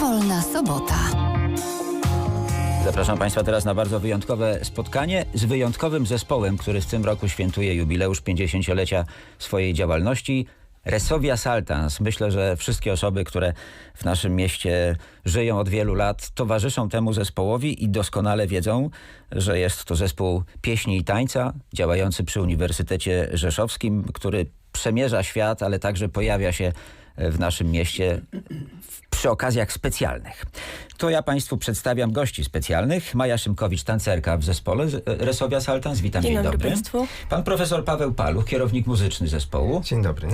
Wolna sobota. Zapraszam Państwa teraz na bardzo wyjątkowe spotkanie z wyjątkowym zespołem, który w tym roku świętuje jubileusz 50-lecia swojej działalności. Resowia Saltans. Myślę, że wszystkie osoby, które w naszym mieście żyją od wielu lat, towarzyszą temu zespołowi i doskonale wiedzą, że jest to zespół pieśni i tańca działający przy Uniwersytecie Rzeszowskim, który przemierza świat, ale także pojawia się w naszym mieście przy okazjach specjalnych. To ja Państwu przedstawiam gości specjalnych. Maja Szymkowicz, tancerka w zespole Resowia Saltans. Witam, Dzień dzień, dobry dobry. państwu. Pan profesor Paweł Paluch, kierownik muzyczny zespołu. Dzień dobry.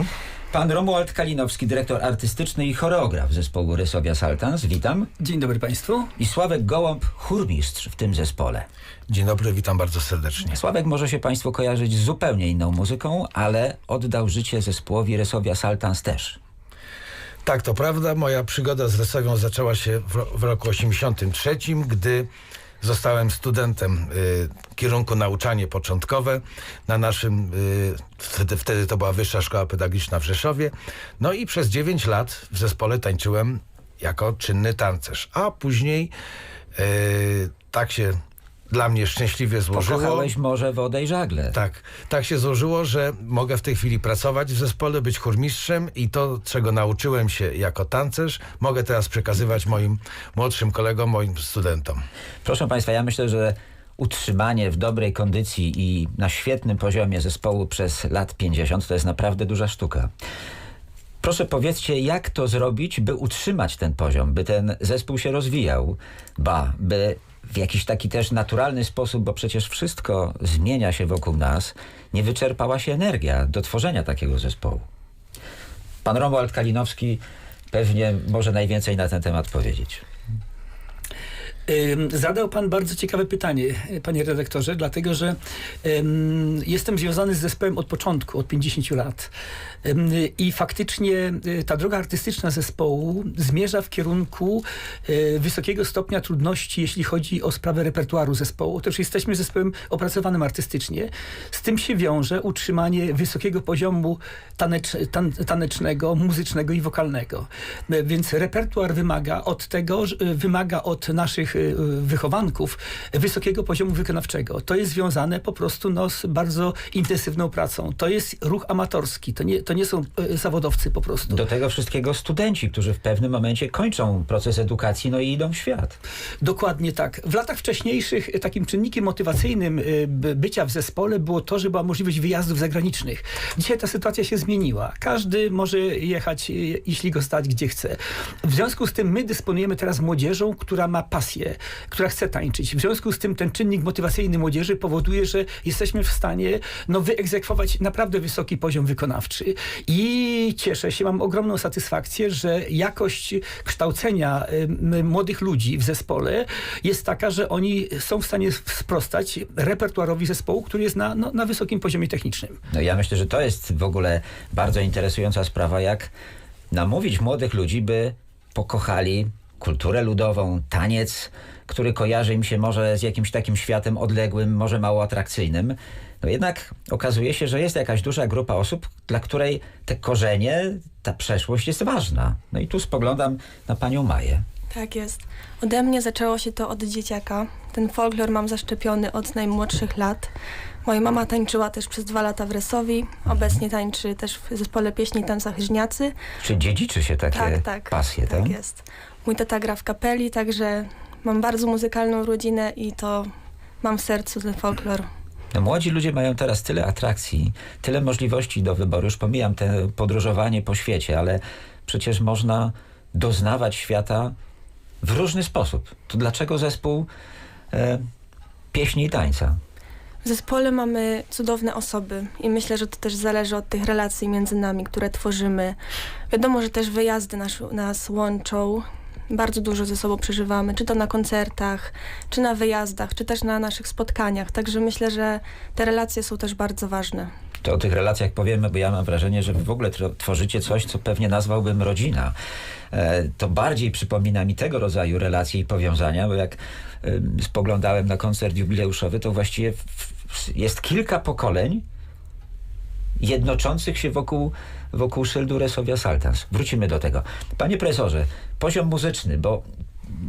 Pan Romuald Kalinowski, dyrektor artystyczny i choreograf zespołu Resowia Saltans. Witam. Dzień dobry Państwu. I Sławek Gołąb, chórmistrz w tym zespole. Dzień dobry, witam bardzo serdecznie. Sławek może się Państwu kojarzyć z zupełnie inną muzyką, ale oddał życie zespołowi Resowia Saltans też. Tak, to prawda. Moja przygoda z Resowią zaczęła się w, w roku 83, gdy zostałem studentem y, kierunku nauczanie początkowe na naszym, y, wtedy, wtedy to była Wyższa Szkoła Pedagogiczna w Rzeszowie. No i przez 9 lat w zespole tańczyłem jako czynny tancerz. A później y, tak się dla mnie szczęśliwie złożyło. Pokochałeś morze, wodę i żagle. Tak, tak się złożyło, że mogę w tej chwili pracować w zespole, być chórmistrzem i to, czego nauczyłem się jako tancerz, mogę teraz przekazywać moim młodszym kolegom, moim studentom. Proszę Państwa, ja myślę, że utrzymanie w dobrej kondycji i na świetnym poziomie zespołu przez lat 50 to jest naprawdę duża sztuka. Proszę powiedzcie, jak to zrobić, by utrzymać ten poziom, by ten zespół się rozwijał, ba, by w jakiś taki też naturalny sposób, bo przecież wszystko zmienia się wokół nas, nie wyczerpała się energia do tworzenia takiego zespołu. Pan Romuald Kalinowski pewnie może najwięcej na ten temat powiedzieć. Zadał Pan bardzo ciekawe pytanie, Panie redaktorze, dlatego że ym, jestem związany z zespołem od początku, od 50 lat. I faktycznie y, ta droga artystyczna zespołu zmierza w kierunku y, wysokiego stopnia trudności, jeśli chodzi o sprawę repertuaru zespołu. Otóż jesteśmy zespołem opracowanym artystycznie. Z tym się wiąże utrzymanie wysokiego poziomu tanecz, tan, tanecznego, muzycznego i wokalnego. Y, Więc repertuar wymaga od tego, wymaga od naszych wychowanków wysokiego poziomu wykonawczego. To jest związane po prostu no, z bardzo intensywną pracą. To jest ruch amatorski, to nie, to nie są y, zawodowcy po prostu. Do tego wszystkiego studenci, którzy w pewnym momencie kończą proces edukacji, no i idą w świat. Dokładnie tak. W latach wcześniejszych y, takim czynnikiem motywacyjnym by- bycia w zespole było to, że była możliwość wyjazdów zagranicznych. Dzisiaj ta sytuacja się zmieniła. Każdy może jechać, jeśli go stać, gdzie chce. W związku z tym my dysponujemy teraz młodzieżą, która ma pasję, która chce tańczyć. W związku z tym ten czynnik motywacyjny młodzieży powoduje, że jesteśmy w stanie no, wyegzekwować naprawdę wysoki poziom wykonawczy. I cieszę się, mam ogromną satysfakcję, że jakość kształcenia młodych ludzi w zespole jest taka, że oni są w stanie sprostać repertuarowi zespołu, który jest na, no, na wysokim poziomie technicznym. No ja myślę, że to jest w ogóle bardzo interesująca sprawa, jak namówić młodych ludzi, by pokochali kulturę ludową, taniec, który kojarzy im się może z jakimś takim światem odległym, może mało atrakcyjnym. No jednak okazuje się, że jest jakaś duża grupa osób, dla której te korzenie, ta przeszłość jest ważna. No i tu spoglądam na panią Maję. Tak jest. Ode mnie zaczęło się to od dzieciaka. Ten folklor mam zaszczepiony od najmłodszych lat. Moja mama tańczyła też przez dwa lata w Resowi. Obecnie tańczy też w zespole pieśni i tańca Chyżniacy. Czy dziedziczy się takie Tak, tak. pasje, tak? Tak jest. Mój tata gra w kapeli, także mam bardzo muzykalną rodzinę i to mam w sercu ten folklor. No, młodzi ludzie mają teraz tyle atrakcji, tyle możliwości do wyboru. Już pomijam te podróżowanie po świecie, ale przecież można doznawać świata w różny sposób. To dlaczego zespół e, pieśni i tańca? W zespole mamy cudowne osoby i myślę, że to też zależy od tych relacji między nami, które tworzymy. Wiadomo, że też wyjazdy nas, nas łączą. Bardzo dużo ze sobą przeżywamy, czy to na koncertach, czy na wyjazdach, czy też na naszych spotkaniach. Także myślę, że te relacje są też bardzo ważne. To o tych relacjach powiemy, bo ja mam wrażenie, że wy w ogóle tworzycie coś, co pewnie nazwałbym rodzina. E, to bardziej przypomina mi tego rodzaju relacje i powiązania, bo jak em, spoglądałem na koncert jubileuszowy, to właściwie jest kilka pokoleń jednoczących się wokół, wokół szyldu Resovia Saltans. Wrócimy do tego. Panie profesorze, poziom muzyczny, bo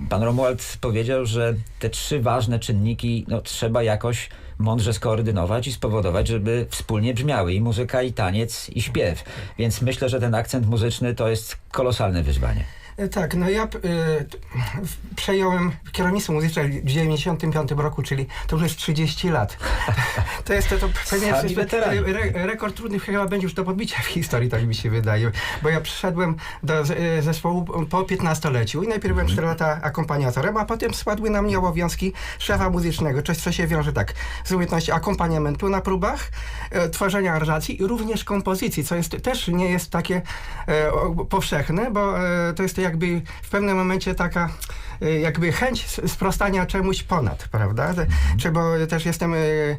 pan Romuald powiedział, że te trzy ważne czynniki no, trzeba jakoś mądrze skoordynować i spowodować, żeby wspólnie brzmiały i muzyka, i taniec, i śpiew. Więc myślę, że ten akcent muzyczny to jest kolosalne wyzwanie. E, Tak, no ja y, przejąłem kierownictwo muzyczne w 95 roku, czyli to już jest 30 lat. To jest to, to pewnie re, rekord trudny chyba będzie już do podbicia w historii, tak mi się wydaje. Bo ja przyszedłem do y, zespołu po 15-leciu i najpierw byłem 4 lata akompaniatorem, a potem spadły na mnie obowiązki szefa muzycznego, coś co się wiąże tak z umiejętnością akompaniamentu na próbach, e, tworzenia aranżacji i również kompozycji, co jest też nie jest takie e, powszechne, bo e, to jest jakby w pewnym momencie taka e, jakby chęć sprostania czemuś ponad, prawda? Te- Czy bo też jestem e, e,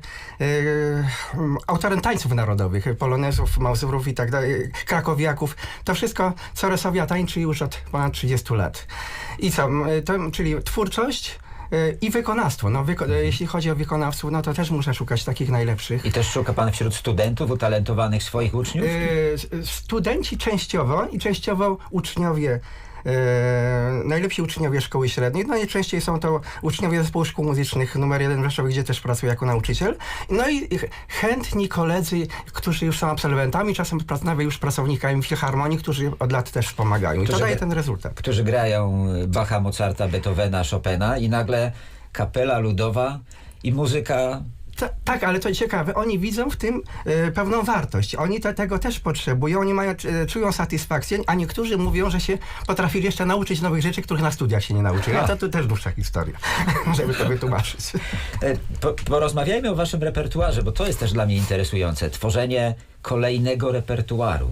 autorem tańców narodowych, polonezów, mazurów i tak dalej, krakowiaków. To wszystko, co Resowia tańczy już od ponad 30 lat. I co, to, czyli twórczość i wykonawstwo. No, wyko- e, jeśli chodzi o wykonawców, no to też muszę szukać takich najlepszych. I też szuka pan wśród studentów utalentowanych swoich uczniów? Studenci częściowo i częściowo uczniowie. E, najlepsi uczniowie szkoły średniej. No najczęściej są to uczniowie zespołu szkół muzycznych numer jeden w Rzeszowie, gdzie też pracuję jako nauczyciel. No i ch- chętni koledzy, którzy już są absolwentami, czasem nawet już pracownikami filharmonii, którzy od lat też pomagają. I to daje ten rezultat. którzy grają Bacha, Mozarta, Beethovena, Chopina i nagle kapela ludowa i muzyka Ta, tak, ale to ciekawe, oni widzą w tym e, pewną wartość. Oni te, tego też potrzebują, oni mają, e, czują satysfakcję, a niektórzy mówią, że się potrafili jeszcze nauczyć nowych rzeczy, których na studiach się nie nauczyli. A to, też dłuższa historia, żeby to wytłumaczyć. E, Po, porozmawiajmy o waszym repertuarze, bo to jest też dla mnie interesujące. Tworzenie kolejnego repertuaru.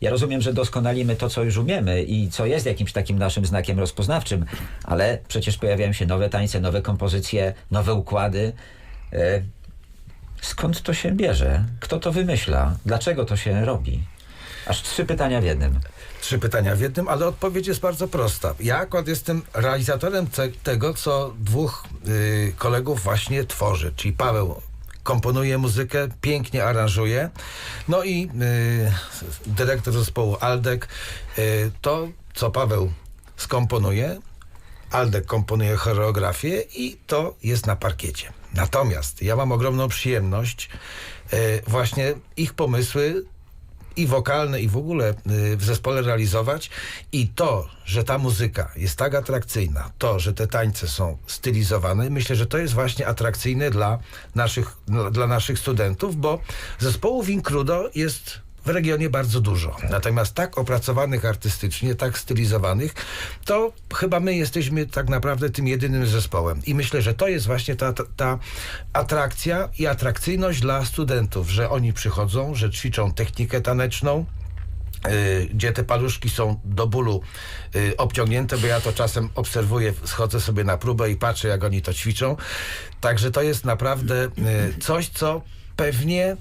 Ja rozumiem, że doskonalimy to, co już umiemy i co jest jakimś takim naszym znakiem rozpoznawczym, ale przecież pojawiają się nowe tańce, nowe kompozycje, nowe układy. Skąd to się bierze? Kto to wymyśla? Dlaczego to się robi? Aż trzy pytania w jednym. Trzy pytania w jednym, ale odpowiedź jest bardzo prosta. Ja akurat jestem realizatorem te, tego, co dwóch y, kolegów właśnie tworzy, czyli Paweł komponuje muzykę, pięknie aranżuje, no i y, dyrektor zespołu Aldek y, to, co Paweł skomponuje, Aldek komponuje choreografię i to jest na parkiecie. Natomiast ja mam ogromną przyjemność y, właśnie ich pomysły i wokalne, i w ogóle y, w zespole realizować. I to, że ta muzyka jest tak atrakcyjna, to, że te tańce są stylizowane, myślę, że to jest właśnie atrakcyjne dla naszych, dla naszych studentów, bo zespołów Incrudo jest w regionie bardzo dużo. Natomiast tak opracowanych artystycznie, tak stylizowanych, to chyba my jesteśmy tak naprawdę tym jedynym zespołem. I myślę, że to jest właśnie ta, ta, ta atrakcja i atrakcyjność dla studentów, że oni przychodzą, że ćwiczą technikę taneczną, y, gdzie te paluszki są do bólu y, obciągnięte, bo ja to czasem obserwuję, schodzę sobie na próbę i patrzę, jak oni to ćwiczą. Także to jest naprawdę y, coś, co pewnie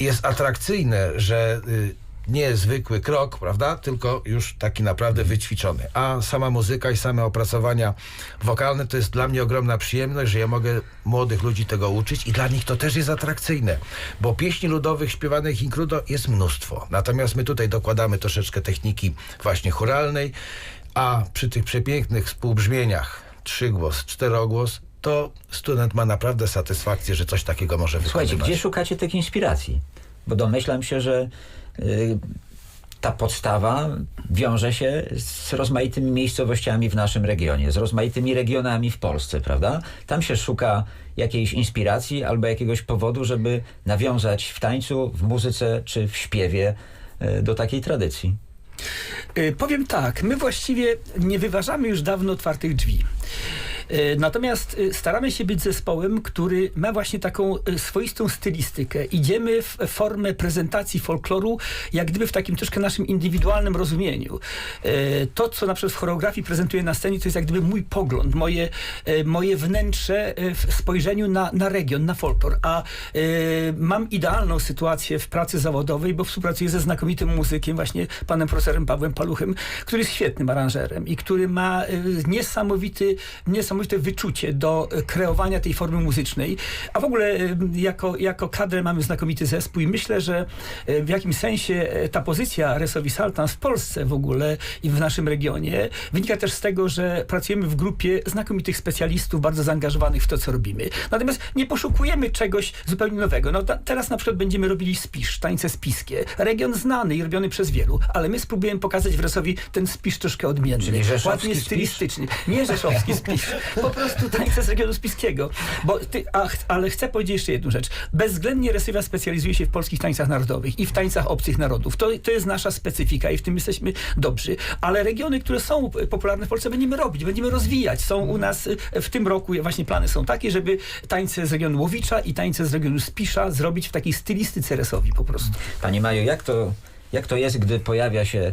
jest atrakcyjne, że y, nie zwykły krok, prawda, tylko już taki naprawdę wyćwiczony. A sama muzyka i same opracowania wokalne to jest dla mnie ogromna przyjemność, że ja mogę młodych ludzi tego uczyć i dla nich to też jest atrakcyjne, bo pieśni ludowych śpiewanych inkrudo jest mnóstwo. Natomiast my tutaj dokładamy troszeczkę techniki właśnie churalnej, a przy tych przepięknych współbrzmieniach trzygłos, czterogłos, to student ma naprawdę satysfakcję, że coś takiego może Słuchajcie, wykonywać. gdzie szukacie tych inspiracji? Bo domyślam się, że y, ta podstawa wiąże się z rozmaitymi miejscowościami w naszym regionie, z rozmaitymi regionami w Polsce, prawda? Tam się szuka jakiejś inspiracji albo jakiegoś powodu, żeby nawiązać w tańcu, w muzyce czy w śpiewie y, do takiej tradycji. Y, Powiem tak, my właściwie nie wyważamy już dawno otwartych drzwi. Y, Natomiast y, staramy się być zespołem, który ma właśnie taką y, swoistą stylistykę. Idziemy w formę prezentacji folkloru, jak gdyby w takim troszkę naszym indywidualnym rozumieniu. To, co na przykład w choreografii prezentuję na scenie, to jest jak gdyby mój pogląd, moje, moje wnętrze w spojrzeniu na, na region, na folklor. A mam idealną sytuację w pracy zawodowej, bo współpracuję ze znakomitym muzykiem, właśnie panem profesorem Pawłem Paluchem, który jest świetnym aranżerem i który ma niesamowity, niesamowity niesamowite wyczucie do e, kreowania tej formy muzycznej, a w ogóle e, jako, jako kadrę mamy znakomity zespół i myślę, że e, w jakimś sensie ta pozycja Resowi Saltans w Polsce w ogóle i w naszym regionie wynika też z tego, że pracujemy w grupie znakomitych specjalistów, bardzo zaangażowanych w to, co robimy. Natomiast nie poszukujemy czegoś zupełnie nowego. No, ta, teraz na przykład będziemy robili spisz, tańce spiskie. Region znany i robiony przez wielu, ale my spróbujemy pokazać w Resowi ten spisz troszkę odmienny. Czyli Ładnie stylistyczny. Nie rzeszowski spisz. Po prostu tańce z regionu spiskiego. Bo ty, a, ch- ale chcę powiedzieć jeszcze jedną rzecz. Bezwzględnie Resywia specjalizuje się w polskich tańcach narodowych i w tańcach obcych narodów. To, to jest nasza specyfika i w tym jesteśmy dobrzy. Ale regiony, które są popularne w Polsce będziemy robić, będziemy rozwijać. Są u nas y, w tym roku właśnie plany są takie, żeby tańce z regionu Łowicza i tańce z regionu Spisza zrobić w takiej stylistyce resowi po prostu. Pani Maju, jak to, jak to jest, gdy pojawia się e,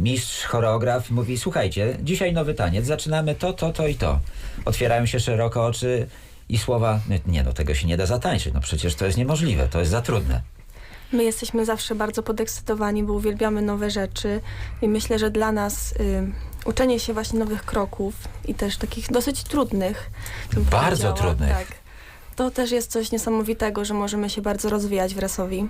mistrz, choreograf mówi, słuchajcie, dzisiaj nowy taniec, zaczynamy to, to, to i to. Otwierają się szeroko oczy i słowa, nie no, tego się nie da zatańczyć, no przecież to jest niemożliwe, to jest za trudne. My jesteśmy zawsze bardzo podekscytowani, bo uwielbiamy nowe rzeczy i myślę, że dla nas y, uczenie się właśnie nowych kroków i też takich dosyć trudnych. Bardzo trudnych. Tak. To też jest coś niesamowitego, że możemy się bardzo rozwijać w Resowi.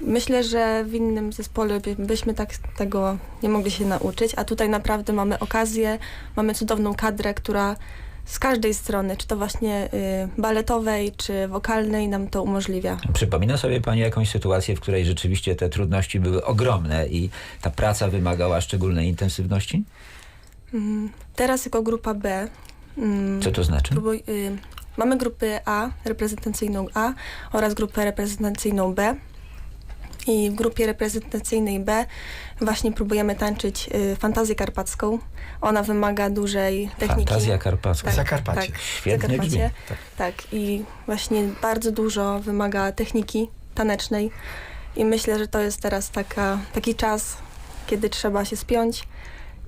Myślę, że w innym zespole by- byśmy tak tego nie mogli się nauczyć, a tutaj naprawdę mamy okazję, mamy cudowną kadrę, która z każdej strony, czy to właśnie y, baletowej, czy wokalnej, nam to umożliwia. Przypomina sobie Pani jakąś sytuację, w której rzeczywiście te trudności były ogromne i ta praca wymagała szczególnej intensywności? Mm, Teraz jako grupa B. mm, Co to znaczy? próbuj- y, mamy grupę A, reprezentacyjną A oraz grupę reprezentacyjną B. I w grupie reprezentacyjnej B właśnie próbujemy tańczyć y, fantazję karpacką. Ona wymaga dużej techniki. Fantazja karpacka. Tak, Zakarpacie. Tak, Świetnie Zakarpacie. brzmi. Tak. tak, i właśnie bardzo dużo wymaga techniki tanecznej. I myślę, że to jest teraz taka, taki czas, kiedy trzeba się spiąć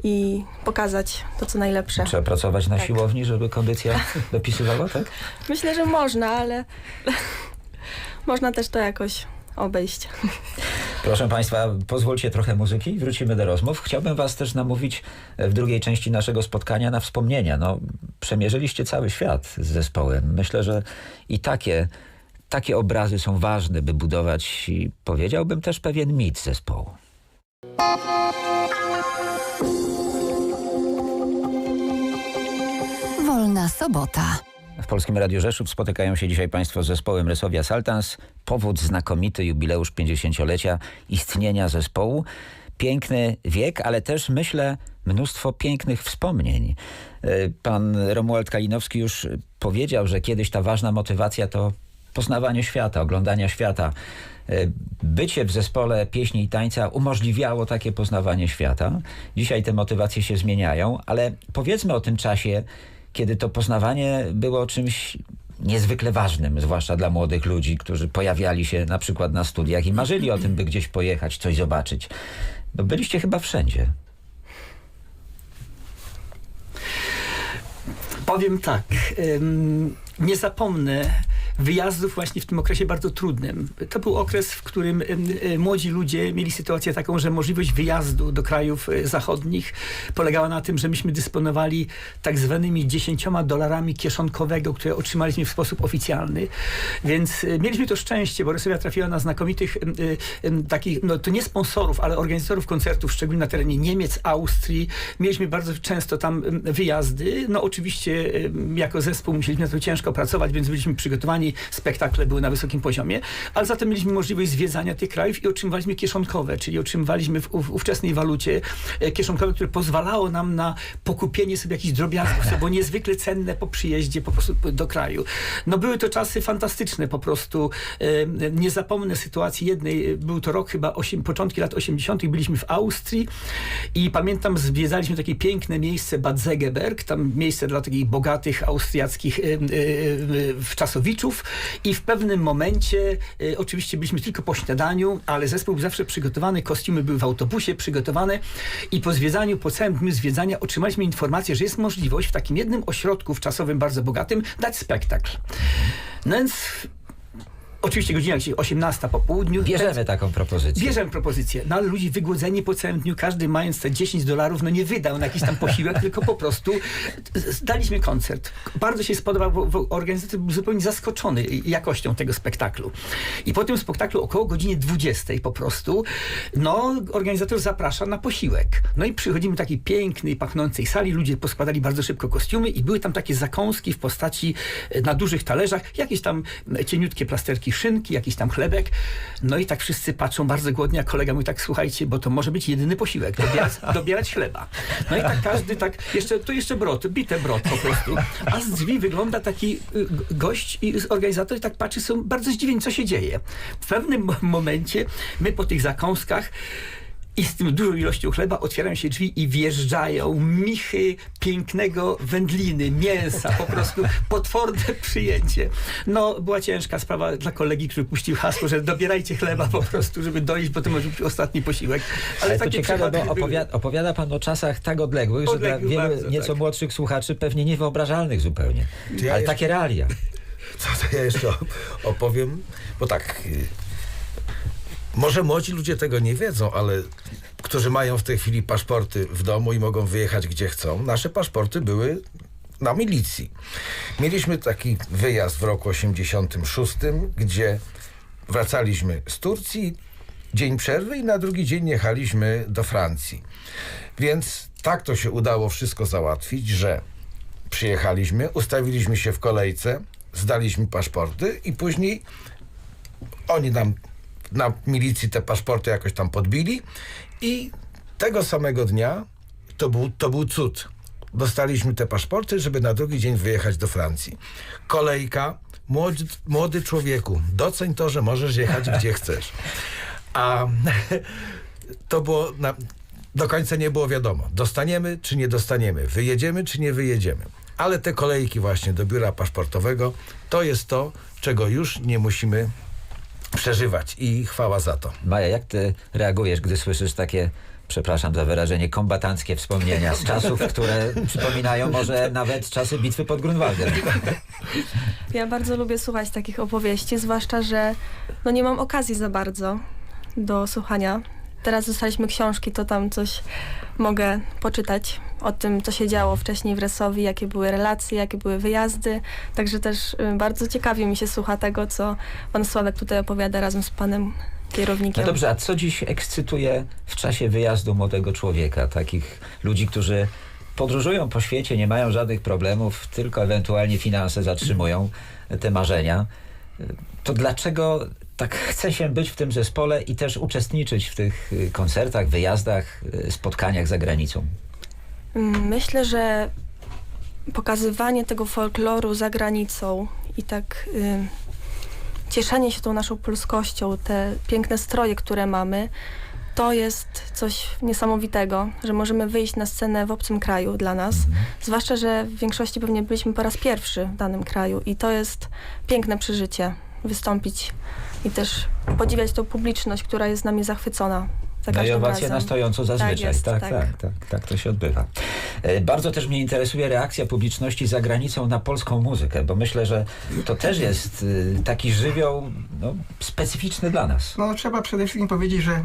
i pokazać to, co najlepsze. Trzeba pracować na Tak. siłowni, żeby kondycja dopisywała, tak? Myślę, że można, ale można też to jakoś obejść. Proszę Państwa, pozwólcie trochę muzyki i wrócimy do rozmów. Chciałbym Was też namówić w drugiej części naszego spotkania na wspomnienia. No, przemierzyliście cały świat z zespołem. Myślę, że i takie, takie obrazy są ważne, by budować, i powiedziałbym też pewien mit zespołu. Wolna sobota. W Polskim Radiu Rzeszów spotykają się dzisiaj Państwo z zespołem Resowia Saltans. Powód znakomity, jubileusz 50-lecia istnienia zespołu. Piękny wiek, ale też myślę mnóstwo pięknych wspomnień. Y, Pan Romuald Kalinowski już powiedział, że kiedyś ta ważna motywacja to poznawanie świata, oglądania świata. Y, Bycie w zespole pieśni i tańca umożliwiało takie poznawanie świata. Dzisiaj te motywacje się zmieniają, ale powiedzmy o tym czasie, kiedy to poznawanie było czymś niezwykle ważnym, zwłaszcza dla młodych ludzi, którzy pojawiali się na przykład na studiach i marzyli o tym, by gdzieś pojechać, coś zobaczyć. No byliście chyba wszędzie. Powiem tak, ym, nie zapomnę wyjazdów właśnie w tym okresie bardzo trudnym. To był okres, w którym ym, młodzi ludzie mieli sytuację taką, że możliwość wyjazdu do krajów y, zachodnich polegała na tym, że myśmy dysponowali tak zwanymi 10 dolarami kieszonkowego, które otrzymaliśmy w sposób oficjalny. Więc y, mieliśmy to szczęście, bo Resowia trafiła na znakomitych ym, takich, no to nie sponsorów, ale organizatorów koncertów, szczególnie na terenie Niemiec, Austrii. Mieliśmy bardzo często tam wyjazdy. No oczywiście jako zespół musieliśmy na to ciężko pracować, więc byliśmy przygotowani, spektakle były na wysokim poziomie, ale zatem mieliśmy możliwość zwiedzania tych krajów i otrzymywaliśmy kieszonkowe, czyli otrzymywaliśmy w, w ówczesnej walucie e, kieszonkowe, które pozwalało nam na pokupienie sobie jakichś drobiazgów, co było niezwykle cenne po przyjeździe po prostu do kraju. No były to czasy fantastyczne po prostu. E, Nie zapomnę sytuacji jednej, był to rok chyba początki lat 80. byliśmy w Austrii i pamiętam zwiedzaliśmy takie piękne miejsce Bad Segeberg, tam miejsce dla takich bogatych austriackich e, e, wczasowiczów i w pewnym momencie e, oczywiście byliśmy tylko po śniadaniu, ale zespół był zawsze przygotowany, kostiumy były w autobusie przygotowane i po zwiedzaniu, po całym dniu zwiedzania otrzymaliśmy informację, że jest możliwość w takim jednym ośrodku wczasowym bardzo bogatym dać spektakl. No więc Oczywiście godzina gdzieś 18 po południu. Bierzemy taką propozycję. Bierzemy propozycję, no ale ludzie wygłodzeni po całym dniu, każdy mając te 10 dolarów, no nie wydał na jakiś tam posiłek, tylko po prostu daliśmy koncert. Bardzo się spodobał, bo, bo organizator był zupełnie zaskoczony jakością tego spektaklu. I po tym spektaklu około godzinie 20 po prostu, no organizator zaprasza na posiłek. No i przychodzimy do takiej pięknej, pachnącej sali, ludzie poskładali bardzo szybko kostiumy i były tam takie zakąski w postaci e, na dużych talerzach, jakieś tam e, cieniutkie plasterki szynki, jakiś tam chlebek. No i tak wszyscy patrzą bardzo głodnie, a kolega mówi tak, słuchajcie, bo to może być jedyny posiłek, dobierać, dobierać chleba. No i tak każdy tak, jeszcze, to jeszcze brot, bite brot po prostu. A z drzwi wygląda taki y, gość i organizator i tak patrzy, są bardzo zdziwieni, co się dzieje. W pewnym mo- momencie my po tych zakąskach i z tym dużą ilością chleba otwierają się drzwi i wjeżdżają michy pięknego wędliny, mięsa, po prostu potworne przyjęcie. No, była ciężka sprawa dla kolegi, który puścił hasło, że dobierajcie chleba po prostu, żeby doiść, bo to może być ostatni posiłek. Ale, Ale to takie ciekawe, bo opowiada, opowiada pan o czasach tak odległych, że Odległych dla wielu bardzo, nieco tak. młodszych słuchaczy pewnie niewyobrażalnych zupełnie. Ja Ale jeszcze- takie realia. Co to ja jeszcze op- opowiem? Bo tak, y, może młodzi ludzie tego nie wiedzą, ale którzy mają w tej chwili paszporty w domu i mogą wyjechać gdzie chcą, nasze paszporty były na milicji. Mieliśmy taki wyjazd w roku 86, gdzie wracaliśmy z Turcji, dzień przerwy i na drugi dzień jechaliśmy do Francji. Więc tak to się udało wszystko załatwić, że przyjechaliśmy, ustawiliśmy się w kolejce, zdaliśmy paszporty i później oni nam na milicji te paszporty jakoś tam podbili i tego samego dnia to był, to był cud. Dostaliśmy te paszporty, żeby na drugi dzień wyjechać do Francji. Kolejka, młody, młody człowieku, doceń to, że możesz jechać gdzie chcesz. A to było na, do końca nie było wiadomo, dostaniemy czy nie dostaniemy, wyjedziemy czy nie wyjedziemy. Ale te kolejki właśnie do biura paszportowego to jest to, czego już nie musimy przeżywać i chwała za to. Maja, jak ty reagujesz, gdy słyszysz takie, przepraszam za wyrażenie, kombatanckie wspomnienia z czasów, które przypominają może nawet czasy bitwy pod Grunwaldem? Ja bardzo lubię słuchać takich opowieści, zwłaszcza, że no nie mam okazji za bardzo do słuchania. Teraz dostaliśmy książki, to tam coś mogę poczytać o tym, co się działo wcześniej w Resowi, jakie były relacje, jakie były wyjazdy. Także też y, bardzo ciekawie mi się słucha tego, co pan Sławek tutaj opowiada razem z panem kierownikiem. No dobrze, a co dziś ekscytuje w czasie wyjazdu młodego człowieka? Takich ludzi, którzy podróżują po świecie, nie mają żadnych problemów, tylko ewentualnie finanse zatrzymują te marzenia. To dlaczego tak chce się być w tym zespole i też uczestniczyć w tych y, koncertach, wyjazdach, y, spotkaniach za granicą? Myślę, że pokazywanie tego folkloru za granicą i tak y, cieszenie się tą naszą polskością, te piękne stroje, które mamy, to jest coś niesamowitego, że możemy wyjść na scenę w obcym kraju dla nas. Zwłaszcza, że w większości pewnie byliśmy po raz pierwszy w danym kraju i to jest piękne przeżycie wystąpić i też podziwiać tą publiczność, która jest z nami zachwycona. Za No i na stojąco zazwyczaj. jest, tak, tak, tak. tak, tak, to się odbywa. E, Bardzo też mnie interesuje reakcja publiczności za granicą na polską muzykę, bo myślę, że to też jest y, taki żywioł no, specyficzny dla nas. No trzeba przede wszystkim powiedzieć, że e,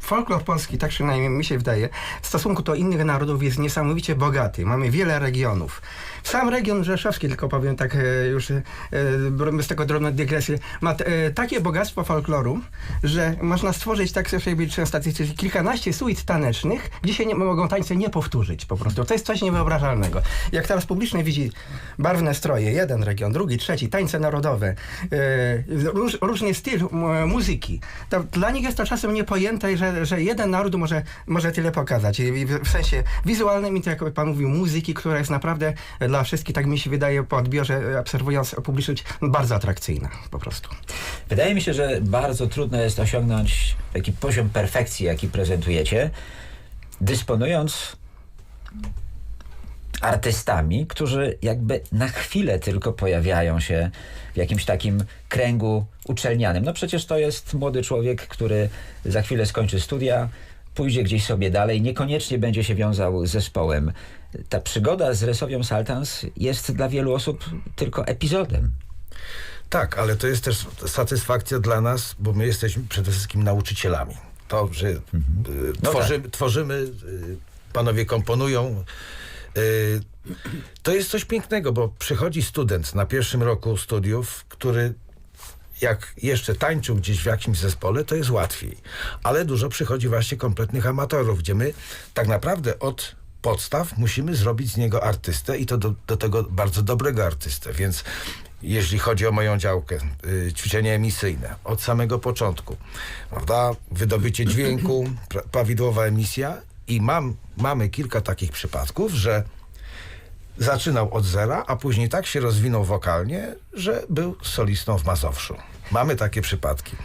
folklor polski, tak przynajmniej mi się wydaje, w stosunku do innych narodów jest niesamowicie bogaty. Mamy wiele regionów. Sam region rzeszowski, tylko powiem tak e, już e, e, z tego drobną dygresję, ma e, takie bogactwo folkloru, że można stworzyć, tak sobie liczę statystycznie, kilkanaście suit tanecznych, gdzie się nie, mogą tańce nie powtórzyć po prostu. To jest coś niewyobrażalnego. Jak teraz publiczność widzi barwne stroje, jeden region, drugi, trzeci, tańce narodowe, e, róż, różny styl muzyki, to dla nich jest to czasem niepojęte, że, że jeden naród może, może tyle pokazać. I, w, sensie wizualnym i to, jak pan mówił, muzyki, która jest naprawdę dla wszystkich, tak mi się wydaje po odbiorze, obserwując publiczność, bardzo atrakcyjna po prostu. Wydaje mi się, że bardzo trudno jest osiągnąć taki poziom perfekcji, jaki prezentujecie, dysponując artystami, którzy jakby na chwilę tylko pojawiają się w jakimś takim kręgu uczelnianym. No przecież to jest młody człowiek, który za chwilę skończy studia, pójdzie gdzieś sobie dalej, niekoniecznie będzie się wiązał z zespołem. Ta przygoda z Resowią Saltans jest dla wielu osób tylko epizodem. Tak, ale to jest też satysfakcja dla nas, bo my jesteśmy przede wszystkim nauczycielami. To, że y, No tworzymy, tworzymy y, panowie komponują. y, to jest coś pięknego, bo przychodzi student na pierwszym roku studiów, który jak jeszcze tańczył gdzieś w jakimś zespole, to jest łatwiej. Ale dużo przychodzi właśnie kompletnych amatorów, gdzie my tak naprawdę od podstaw musimy zrobić z niego artystę i to do, do tego bardzo dobrego artystę. Więc jeśli chodzi o moją działkę, y, ćwiczenia emisyjne, od samego początku, prawda, wydobycie dźwięku, pra, prawidłowa emisja i mam, mamy kilka takich przypadków, że zaczynał od zera, a później tak się rozwinął wokalnie, że był solistą w Mazowszu. Mamy takie przypadki.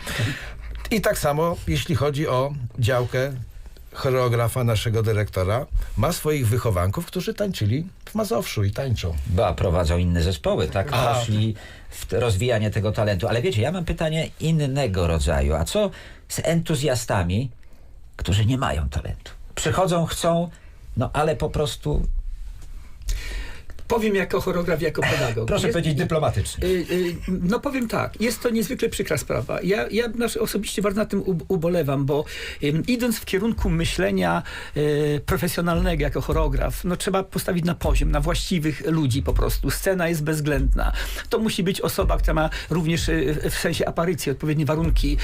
I tak samo, jeśli chodzi o działkę choreografa naszego dyrektora, ma swoich wychowanków, którzy tańczyli w Mazowszu i tańczą. Ba, prowadzą inne zespoły, tak? Aha. Poszli w rozwijanie tego talentu. Ale wiecie, ja mam pytanie innego rodzaju. A co z entuzjastami, którzy nie mają talentu? Przychodzą, chcą, no ale po prostu, Powiem jako choreograf, jako pedagog. proszę Jest- powiedzieć dyplomatycznie. Y, y, No powiem tak, jest to niezwykle przykra sprawa. Ja, ja osobiście bardzo na tym ub- ubolewam, bo idąc w kierunku myślenia y, profesjonalnego jako choreograf, no trzeba postawić na poziom, na właściwych ludzi po prostu. Scena jest bezwzględna. To musi być osoba, która ma również w sensie aparycji odpowiednie warunki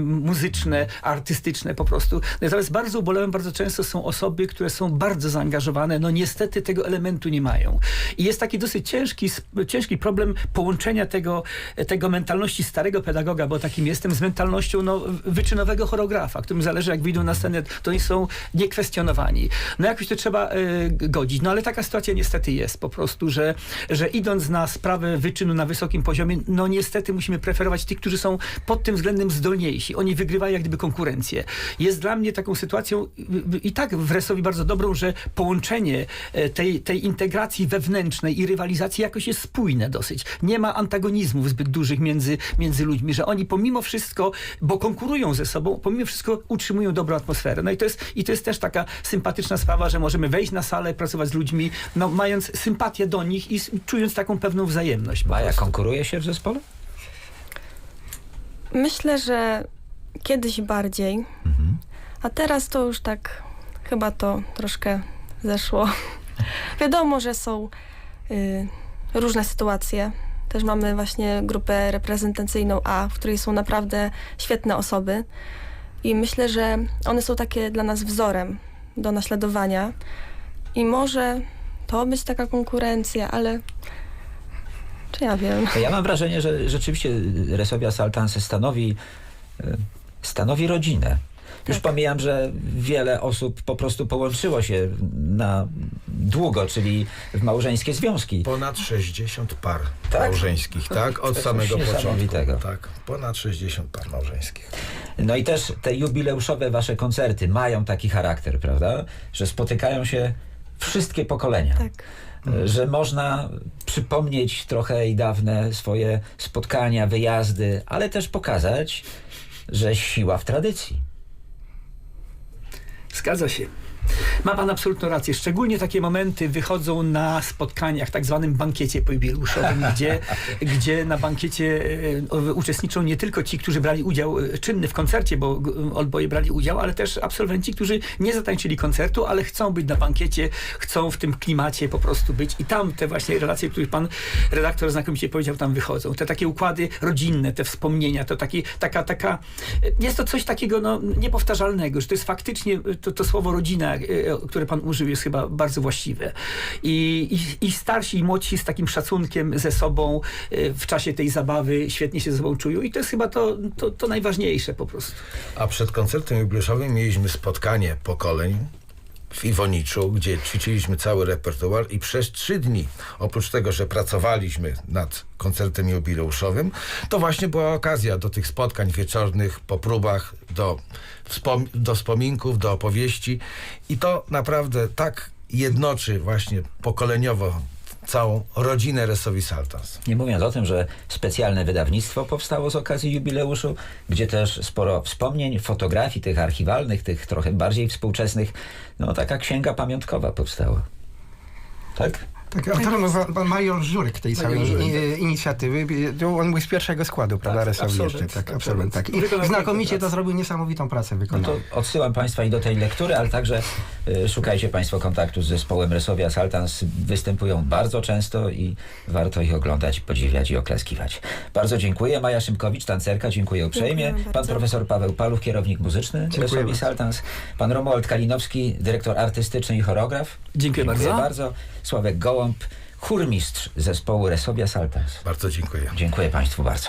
muzyczne, artystyczne po prostu. Natomiast bardzo ubolewam, bardzo często są osoby, które są bardzo zaangażowane, no niestety tego elementu nie mają. I jest taki dosyć ciężki, ciężki problem połączenia tego, tego mentalności starego pedagoga, bo takim jestem, z mentalnością no, wyczynowego choreografa, którym zależy jak wyjdą na scenę, to oni są niekwestionowani. No jakoś to trzeba e, godzić. No ale taka sytuacja niestety jest po prostu, że, że idąc na sprawę wyczynu na wysokim poziomie, no niestety musimy preferować tych, którzy są pod tym względem zdolniejsi. Oni wygrywają jak gdyby konkurencję. Jest dla mnie taką sytuacją y, y, i tak w Resowi bardzo dobrą, że połączenie e, tej, tej integracji wewnętrznej i rywalizacji jakoś jest spójne dosyć. Nie ma antagonizmów zbyt dużych między, między ludźmi, że oni pomimo wszystko, bo konkurują ze sobą, pomimo wszystko utrzymują dobrą atmosferę. No i to jest, i to jest też taka sympatyczna sprawa, że możemy wejść na salę, pracować z ludźmi, no, mając sympatię do nich i czując taką pewną wzajemność. Maja, prostu. konkuruje się w zespole? Myślę, że kiedyś bardziej, a teraz to już tak chyba to troszkę zeszło. Wiadomo, że są y, różne sytuacje. Też mamy właśnie grupę reprezentacyjną A, w której są naprawdę świetne osoby. I myślę, że one są takie dla nas wzorem do naśladowania. I może to być taka konkurencja, ale czy ja wiem. Ja mam wrażenie, że rzeczywiście Resowia Saltans stanowi, e, stanowi rodzinę. Już Tak. pomijam, że wiele osób po prostu połączyło się na długo, czyli w małżeńskie związki. Ponad 60 par Tak? małżeńskich, tak? Od To samego początku. Tak, ponad 60 par małżeńskich. No i też te jubileuszowe wasze koncerty mają taki charakter, prawda? Że spotykają się wszystkie pokolenia. Tak. E, Że można przypomnieć trochę i dawne swoje spotkania, wyjazdy, ale też pokazać, że siła w tradycji. Zgadza się. Ma pan absolutną rację. Szczególnie takie momenty wychodzą na spotkaniach, tak zwanym bankiecie pojubileuszowym, gdzie, gdzie na bankiecie e, uczestniczą nie tylko ci, którzy brali udział e, czynny w koncercie, bo oboje brali udział, ale też absolwenci, którzy nie zatańczyli koncertu, ale chcą być na bankiecie, chcą w tym klimacie po prostu być i tam te właśnie relacje, o których pan redaktor znakomicie powiedział, tam wychodzą. Te takie układy rodzinne, te wspomnienia, to taki, taka, taka, jest to coś takiego no, niepowtarzalnego, że to jest faktycznie, to, to słowo rodzina, e, które pan użył, jest chyba bardzo właściwe. I, i, I starsi i młodsi z takim szacunkiem ze sobą e, w czasie tej zabawy świetnie się ze sobą czują i to jest chyba to, to, to najważniejsze po prostu. A przed koncertem jubileuszowym mieliśmy spotkanie pokoleń w Iwoniczu, gdzie ćwiczyliśmy cały repertuar i przez trzy dni, oprócz tego, że pracowaliśmy nad koncertem jubileuszowym, to właśnie była okazja do tych spotkań wieczornych, po próbach, do, wspom- do wspominków, do opowieści i to naprawdę tak jednoczy właśnie pokoleniowo całą rodzinę Resowi Saltans. Nie mówiąc o tym, że specjalne wydawnictwo powstało z okazji jubileuszu, gdzie też sporo wspomnień, fotografii tych archiwalnych, tych trochę bardziej współczesnych. No taka księga pamiątkowa powstała. Tak? Tak, autorem był pan Major Żurek tej całej Major Żurek, i- inicjatywy. To On był z pierwszego składu, prawda, Resowi jeszcze. Tak, absolwent. Tak. I znakomicie to zrobił, niesamowitą pracę No wykonał. to odsyłam Państwa i do tej lektury, ale także y, szukajcie Państwo kontaktu z zespołem Resowia Saltans. Występują bardzo często i warto ich oglądać, podziwiać i oklaskiwać. Bardzo dziękuję. Maja Szymkowicz, tancerka, dziękuję uprzejmie. Dziękuję Pan profesor Paweł Paluch, kierownik muzyczny Dziękuję Resowi bardzo. Saltans. Pan Romuald Kalinowski, dyrektor artystyczny i choreograf. Dziękuję bardzo. bardzo. Sławek Gołąb, chórmistrz zespołu Resowia Saltans. Bardzo dziękuję. Dziękuję Państwu bardzo.